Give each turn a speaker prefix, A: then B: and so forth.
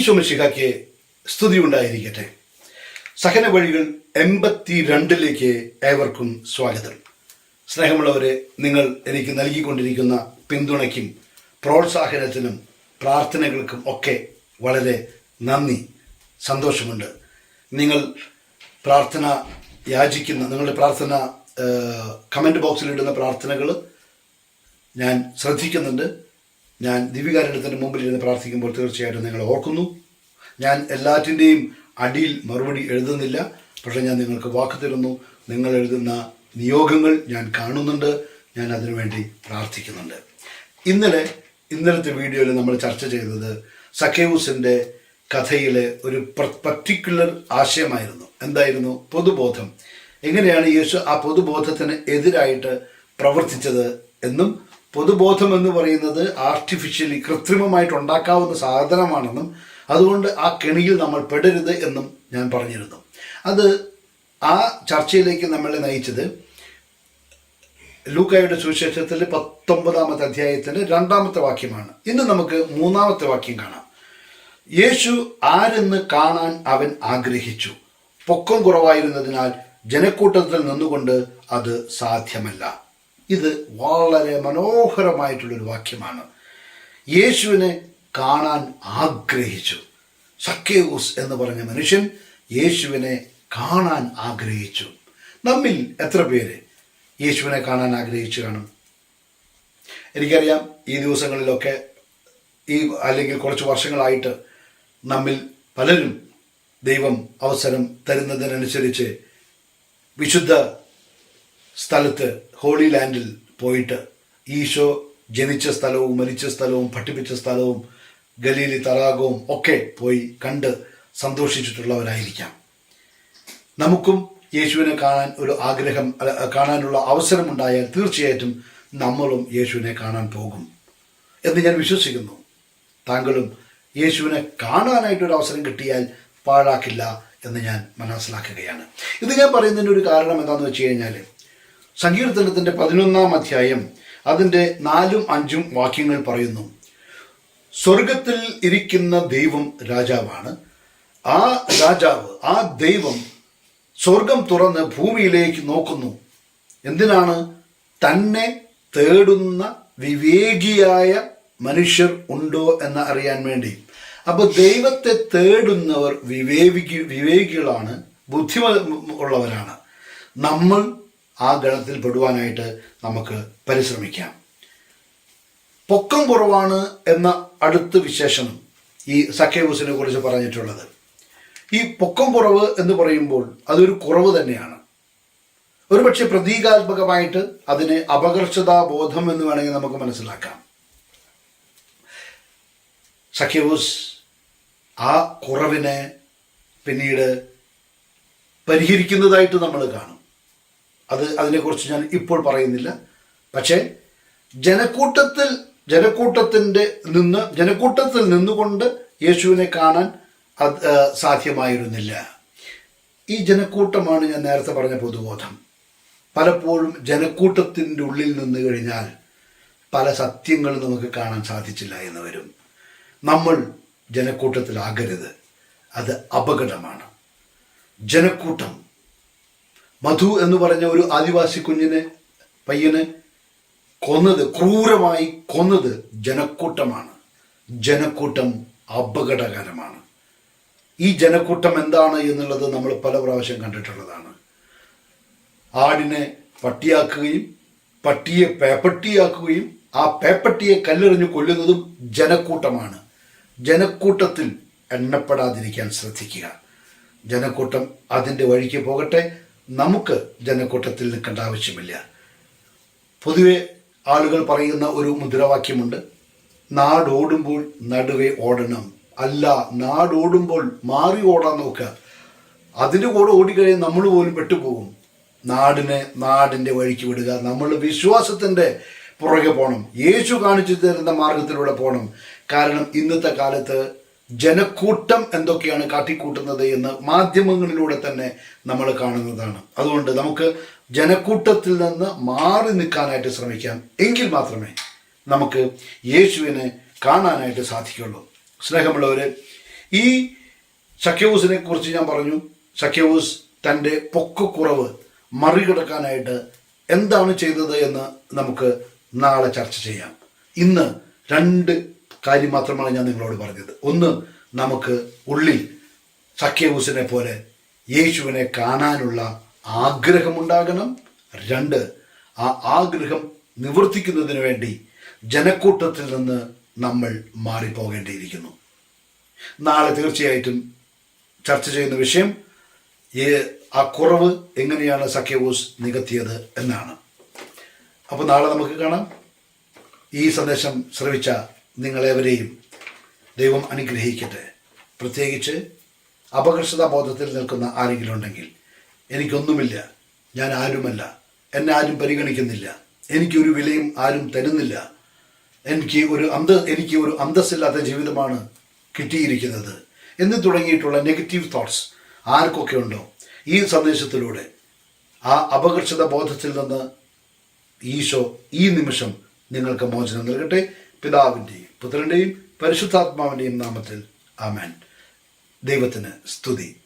A: ഈശോമിശിഹയ്ക്ക് സ്തുതി ഉണ്ടായിരിക്കട്ടെ സഹന വഴികൾ എൺപത്തി രണ്ടിലേക്ക് ഏവർക്കും സ്വാഗതം. സ്നേഹമുള്ളവരെ നിങ്ങൾ എനിക്ക് നൽകിക്കൊണ്ടിരിക്കുന്ന പിന്തുണയ്ക്കും പ്രോത്സാഹനത്തിനും പ്രാർത്ഥനകൾക്കും ഒക്കെ വളരെ നന്ദി സന്തോഷമുണ്ട്. നിങ്ങൾ പ്രാർത്ഥന യാചിക്കുന്ന നിങ്ങളുടെ പ്രാർത്ഥന കമന്റ് ബോക്സിലിടുന്ന പ്രാർത്ഥനകൾ ഞാൻ ശ്രദ്ധിക്കുന്നുണ്ട്. ഞാൻ ദിവ്യകാരണത്തിന്റെ മുമ്പിൽ ഇരുന്ന് പ്രാർത്ഥിക്കുമ്പോൾ തീർച്ചയായിട്ടും നിങ്ങൾ ഓർക്കുന്നു. ഞാൻ എല്ലാറ്റിന്റെയും അടിയിൽ മറുപടി എഴുതുന്നില്ല. പക്ഷേ ഞാൻ നിങ്ങൾക്ക് വാക്ക് തരുന്നു. നിങ്ങൾ എഴുതുന്ന നിയോഗങ്ങൾ ഞാൻ കാണുന്നുണ്ട്. ഞാൻ അതിനുവേണ്ടി പ്രാർത്ഥിക്കുന്നുണ്ട്. ഇന്നലെ ഇന്നലത്തെ വീഡിയോയിൽ നമ്മൾ ചർച്ച ചെയ്തത് സഖേവൂസിന്റെ കഥയിലെ ഒരു പർട്ടിക്കുലർ ആശയമായിരുന്നു. എന്തായിരുന്നു? പൊതുബോധം. എങ്ങനെയാണ് യേശു ആ പൊതുബോധത്തിന് എതിരായിട്ട് പ്രവർത്തിച്ചത് എന്നും പൊതുബോധം എന്ന് പറയുന്നത് ആർട്ടിഫിഷ്യലി കൃത്രിമമായിട്ട് ഉണ്ടാക്കാവുന്ന സാധനമാണെന്നും അതുകൊണ്ട് ആ കെണിയിൽ നമ്മൾ പെടരുത് എന്നും ഞാൻ പറഞ്ഞിരുന്നു. അത് ആ ചർച്ചയിലേക്ക് നമ്മളെ നയിച്ചത് ലൂക്കായുടെ സുവിശേഷത്തിൽ പത്തൊമ്പതാമത്തെ അധ്യായത്തിന്റെ രണ്ടാമത്തെ വാക്യമാണ്. ഇന്ന് നമുക്ക് മൂന്നാമത്തെ വാക്യം കാണാം. യേശു ആരെന്ന് കാണാൻ അവൻ ആഗ്രഹിച്ചു. പൊക്കം കുറവായിരുന്നതിനാൽ ജനക്കൂട്ടത്തിൽ നിന്നുകൊണ്ട് അത് സാധ്യമല്ല. ഇത് വളരെ മനോഹരമായിട്ടുള്ളൊരു വാക്യമാണ്. യേശുവിനെ കാണാൻ ആഗ്രഹിച്ചു. സക്കേവൂസ് എന്ന് പറഞ്ഞ മനുഷ്യൻ യേശുവിനെ കാണാൻ ആഗ്രഹിച്ചു. നമ്മിൽ എത്ര പേര് യേശുവിനെ കാണാൻ ആഗ്രഹിച്ചു കാണും എനിക്കറിയാം ഈ ദിവസങ്ങളിലൊക്കെ ഈ അല്ലെങ്കിൽ കുറച്ച് വർഷങ്ങളായിട്ട് നമ്മിൽ പലരും ദൈവം അവസരം തരുന്നതിനനുസരിച്ച് വിശുദ്ധ സ്ഥലത്ത് ഹോളി ലാൻഡിൽ പോയിട്ട് ഈശോ ജനിച്ച സ്ഥലവും മരിച്ച സ്ഥലവും പഠിപ്പിച്ച സ്ഥലവും ഗലീലി തടാകവും ഒക്കെ പോയി കണ്ട് സന്തോഷിച്ചിട്ടുള്ളവരായിരിക്കാം. നമുക്കും യേശുവിനെ കാണാൻ ഒരു ആഗ്രഹം കാണാനുള്ള അവസരമുണ്ടായാൽ തീർച്ചയായിട്ടും നമ്മളും യേശുവിനെ കാണാൻ പോകും എന്ന് ഞാൻ വിശ്വസിക്കുന്നു. താങ്കളും യേശുവിനെ കാണാനായിട്ടൊരു അവസരം കിട്ടിയാൽ പാഴാക്കില്ല എന്ന് ഞാൻ മനസ്സിലാക്കുകയാണ്. ഇത് ഞാൻ പറയുന്നതിന്റെ ഒരു കാരണം എന്താണെന്ന് വെച്ച് കഴിഞ്ഞാൽ സങ്കീർത്തനത്തിന്റെ പതിനൊന്നാം അധ്യായം അതിന്റെ നാലും അഞ്ചും വാക്യങ്ങൾ പറയുന്നു. സ്വർഗത്തിൽ ഇരിക്കുന്ന ദൈവം രാജാവാണ്. ആ രാജാവ് ആ ദൈവം സ്വർഗം തുറന്ന് ഭൂമിയിലേക്ക് നോക്കുന്നു. എന്തിനാണ്? തന്നെ തേടുന്ന വിവേകിയായ മനുഷ്യർ ഉണ്ടോ എന്ന് അറിയാൻ വേണ്ടി. അപ്പൊ ദൈവത്തെ തേടുന്നവർ വിവേകി വിവേകികളാണ് ബുദ്ധിമ ഉള്ളവരാണ്. നമ്മൾ ആ ഗണത്തിൽ പെടുവാനായിട്ട് നമുക്ക് പരിശ്രമിക്കാം. പൊക്കം കുറവാണ് എന്ന അടുത്ത വിശേഷണം ഈ സഖ്യബൂസിനെ കുറിച്ച് പറഞ്ഞിട്ടുള്ളത്. ഈ പൊക്കം കുറവ് എന്ന് പറയുമ്പോൾ അതൊരു കുറവ് തന്നെയാണ്. ഒരുപക്ഷെ പ്രതീകാത്മകമായിട്ട് അതിനെ അപകർഷതാ ബോധം എന്ന് വേണമെങ്കിൽ നമുക്ക് മനസ്സിലാക്കാം. സഖ്യബൂസ് ആ കുറവിനെ പിന്നീട് പരിഹരിക്കുന്നതായിട്ട് നമ്മൾ കാണും. അത് അതിനെക്കുറിച്ച് ഞാൻ ഇപ്പോൾ പറയുന്നില്ല. പക്ഷേ ജനക്കൂട്ടത്തിൽ ജനക്കൂട്ടത്തിന്റെ നിന്ന് ജനക്കൂട്ടത്തിൽ നിന്നുകൊണ്ട് യേശുവിനെ കാണാൻ സാധ്യമായിരുന്നില്ല. ഈ ജനക്കൂട്ടമാണ് ഞാൻ നേരത്തെ പറഞ്ഞ പൊതുബോധം. പലപ്പോഴും ജനക്കൂട്ടത്തിന്റെ ഉള്ളിൽ നിന്ന് കഴിഞ്ഞാൽ പല സത്യങ്ങളും നമുക്ക് കാണാൻ സാധിച്ചില്ല എന്ന് വരും. നമ്മൾ ജനക്കൂട്ടത്തിലാകരുത്. അത് അപകടമാണ്. ജനക്കൂട്ടം മധു എന്ന് പറഞ്ഞ ഒരു ആദിവാസി കുഞ്ഞിനെ പയ്യനെ കൊന്നത് ക്രൂരമായി കൊന്നത് ജനക്കൂട്ടമാണ്. ജനക്കൂട്ടം അപകടകരമാണ്. ഈ ജനക്കൂട്ടം എന്താണ് എന്നുള്ളത് നമ്മൾ പല പ്രാവശ്യം കണ്ടിട്ടുള്ളതാണ്. ആടിനെ പട്ടിയാക്കുകയും പട്ടിയെ പേപ്പട്ടിയാക്കുകയും ആ പേപ്പട്ടിയെ കല്ലെറിഞ്ഞു കൊല്ലുന്നതും ജനക്കൂട്ടമാണ്. ജനക്കൂട്ടത്തിൽ എണ്ണപ്പെടാതിരിക്കാൻ ശ്രദ്ധിക്കുക. ജനക്കൂട്ടം അതിന്റെ വഴിക്ക് പോകട്ടെ നമുക്ക് ജനക്കൂട്ടത്തിൽ നിൽക്കേണ്ട ആവശ്യമില്ല. പൊതുവെ ആളുകൾ പറയുന്ന ഒരു മുദ്രാവാക്യമുണ്ട്. നാടോടുമ്പോൾ നടുവേ ഓടണം. അല്ല നാടോടുമ്പോൾ മാറി ഓടാൻ നോക്കുക. അതിന്റെ കൂടെ ഓടിക്കഴിഞ്ഞാൽ നമ്മൾ പോലും പെട്ടുപോകും. നാടിനെ നാടിന്റെ വഴിക്ക് വിടുക. നമ്മൾ വിശ്വാസത്തിന്റെ പുറകെ പോകണം. യേശു കാണിച്ചു തരുന്ന മാർഗത്തിലൂടെ പോകണം. കാരണം ഇന്നത്തെ കാലത്ത് ജനക്കൂട്ടം എന്തൊക്കെയാണ് കാട്ടിക്കൂട്ടുന്നത് എന്ന് മാധ്യമങ്ങളിലൂടെ തന്നെ നമ്മൾ കാണുന്നതാണ്. അതുകൊണ്ട് നമുക്ക് ജനക്കൂട്ടത്തിൽ നിന്ന് മാറി നിൽക്കാനായിട്ട് ശ്രമിക്കാം. എങ്കിൽ മാത്രമേ നമുക്ക് യേശുവിനെ കാണാനായിട്ട് സാധിക്കുള്ളൂ. സ്നേഹമുള്ളവർ ഈ സഖ്യവൂസിനെ കുറിച്ച് ഞാൻ പറഞ്ഞു. സഖ്യവൂസ് തന്റെ പൊക്കക്കുറവ് മറികടക്കാനായിട്ട് എന്താണ് ചെയ്തത് എന്ന് നമുക്ക് നാളെ ചർച്ച ചെയ്യാം. ഇന്ന് രണ്ട് കാര്യം മാത്രമാണ് ഞാൻ നിങ്ങളോട് പറഞ്ഞത്. ഒന്ന് നമുക്ക് ഉള്ളിൽ സഖ്യവൂസിനെ പോലെ യേശുവിനെ കാണാനുള്ള ആഗ്രഹമുണ്ടാകണം. രണ്ട് ആ ആഗ്രഹം നിവർത്തിക്കുന്നതിന് വേണ്ടി ജനക്കൂട്ടത്തിൽ നിന്ന് നമ്മൾ മാറിപ്പോകേണ്ടിയിരിക്കുന്നു. നാളെ തീർച്ചയായിട്ടും ചർച്ച ചെയ്യുന്ന വിഷയം ആ കുറവ് എങ്ങനെയാണ് സഖ്യവൂസ് നികത്തിയത് എന്നാണ്. അപ്പോൾ നാളെ നമുക്ക് കാണാം. ഈ സന്ദേശം ശ്രവിച്ച നിങ്ങളേവരെയും ദൈവം അനുഗ്രഹിക്കട്ടെ. പ്രത്യേകിച്ച് അപകർഷത ബോധത്തിൽ നിൽക്കുന്ന ആരെങ്കിലും ഉണ്ടെങ്കിൽ എനിക്കൊന്നുമില്ല ഞാൻ ആരുമല്ല എന്നെ ആരും പരിഗണിക്കുന്നില്ല എനിക്കൊരു വിലയും ആരും തരുന്നില്ല എനിക്ക് ഒരു അന്ത എനിക്ക് ഒരു അന്തസ്സില്ലാത്ത ജീവിതമാണ് കിട്ടിയിരിക്കുന്നത് എന്ന് തുടങ്ങിയിട്ടുള്ള നെഗറ്റീവ് തോട്ട്സ് ആർക്കൊക്കെ ഉണ്ടോ? ഈ സന്ദേശത്തിലൂടെ ആ അപകർഷത ബോധത്തിൽ നിന്ന് ഈശോ ഈ നിമിഷം നിങ്ങൾക്ക് മോചനം നൽകട്ടെ. പിതാവിന്റെയും പുത്രന്റെയും പരിശുദ്ധാത്മാവിന്റെയും നാമത്തിൽ ആമേൻ. ദൈവത്തിന് സ്തുതി.